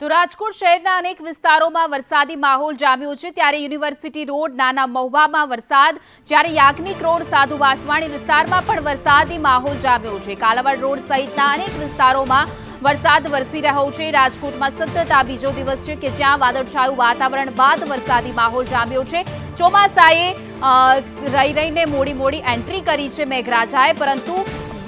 તો રાજકોટ શહેરના અનેક વિસ્તારોમાં વરસાદી માહોલ જામ્યો છે. ત્યારે યુનિવર્સિટી રોડ, નાના મહુવામાં વરસાદ, જ્યારે યાજ્ઞિક રોડ, સાધુ વાસવાણી વિસ્તારમાં પણ વરસાદી માહોલ જામ્યો છે. કાલાવાડ રોડ સહિતના અનેક વિસ્તારોમાં વરસાદ વરસી રહ્યો છે. રાજકોટમાં સતત આ બીજો દિવસ છે કે જ્યાં વાદળછાયું વાતાવરણ બાદ વરસાદી માહોલ જામ્યો છે. ચોમાસાએ રહી રહીને મોડી મોડી એન્ટ્રી કરી છે મેઘરાજાએ, પરંતુ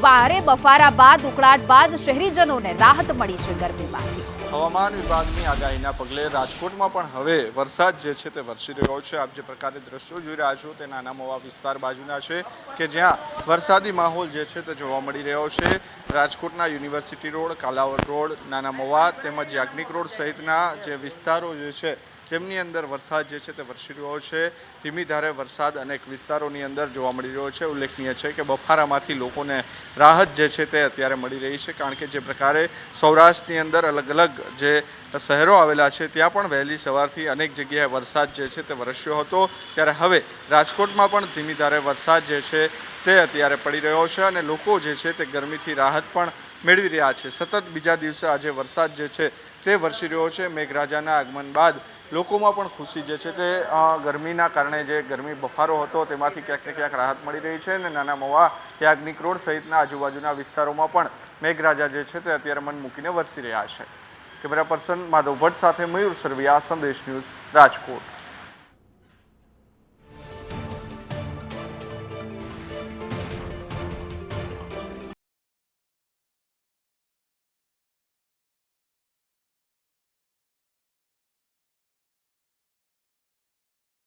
ભારે બફારા બાદ, ઉકળાટ બાદ શહેરીજનોને રાહત મળી છે ગરમીમાંથી. હવામાન વિભાગની આગાહીના પગલે રાજકોટમાં પણ હવે વરસાદ જે છે તે વરસી રહ્યો છે. આપ જે પ્રકારે દ્રશ્યો જોઈ રહ્યા છો તે નાના મોવા વિસ્તાર બાજુના છે કે જ્યાં વરસાદી માહોલ જે છે તે જોવા મળી રહ્યો છે. રાજકોટના યુનિવર્સિટી રોડ, કાલાવડ રોડ નાના મોવા તેમજ યાજ્ઞિક રોડ સહિતના જે વિસ્તારો જે છે તેમની અંદર વરસાદ જે છે તે વરસી રહ્યો છે. ધીમી ધારે વરસાદ અનેક વિસ્તારોની અંદર જોવા મળી રહ્યો છે. ઉલ્લેખનીય છે કે બફારામાંથી લોકોને રાહત જે છે તે અત્યારે મળી રહી છે. કારણ કે જે પ્રકારે સૌરાષ્ટ્રની અંદર અલગ અલગ જે શહેરો આવેલા છે, ત્યાં પણ વહેલી સવારથી અનેક જગ્યાએ વરસાદ જે છે તે વરસ્યો હતો. ત્યારે હવે રાજકોટમાં પણ ધીમી ધારે વરસાદ જે છે તે અત્યારે પડી રહ્યો છે અને લોકો જે છે તે ગરમીથી રાહત પણ મેળવી રહ્યા છે. સતત બીજા દિવસે આજે વરસાદ જે છે તે વરસી રહ્યો છે. મેઘરાજાના આગમન બાદ લોકોમાં પણ ખુશી જે છે તે ગરમીના કારણે જે ગરમી બફારો હતો તેમાંથી ક્યાંક ક્યાંક રાહત મળી રહી છે અને નાના મોવા યાજ્ઞિક રોડ સહિતના આજુબાજુના વિસ્તારોમાં પણ મેઘરાજા જે છે તે અત્યારે મન મૂકીને વરસી રહ્યા છે. કેમેરા પર્સન માધવ ભટ્ટ સાથે મયુર સરવિયા, સંદેશ ન્યૂઝ રાજકોટ.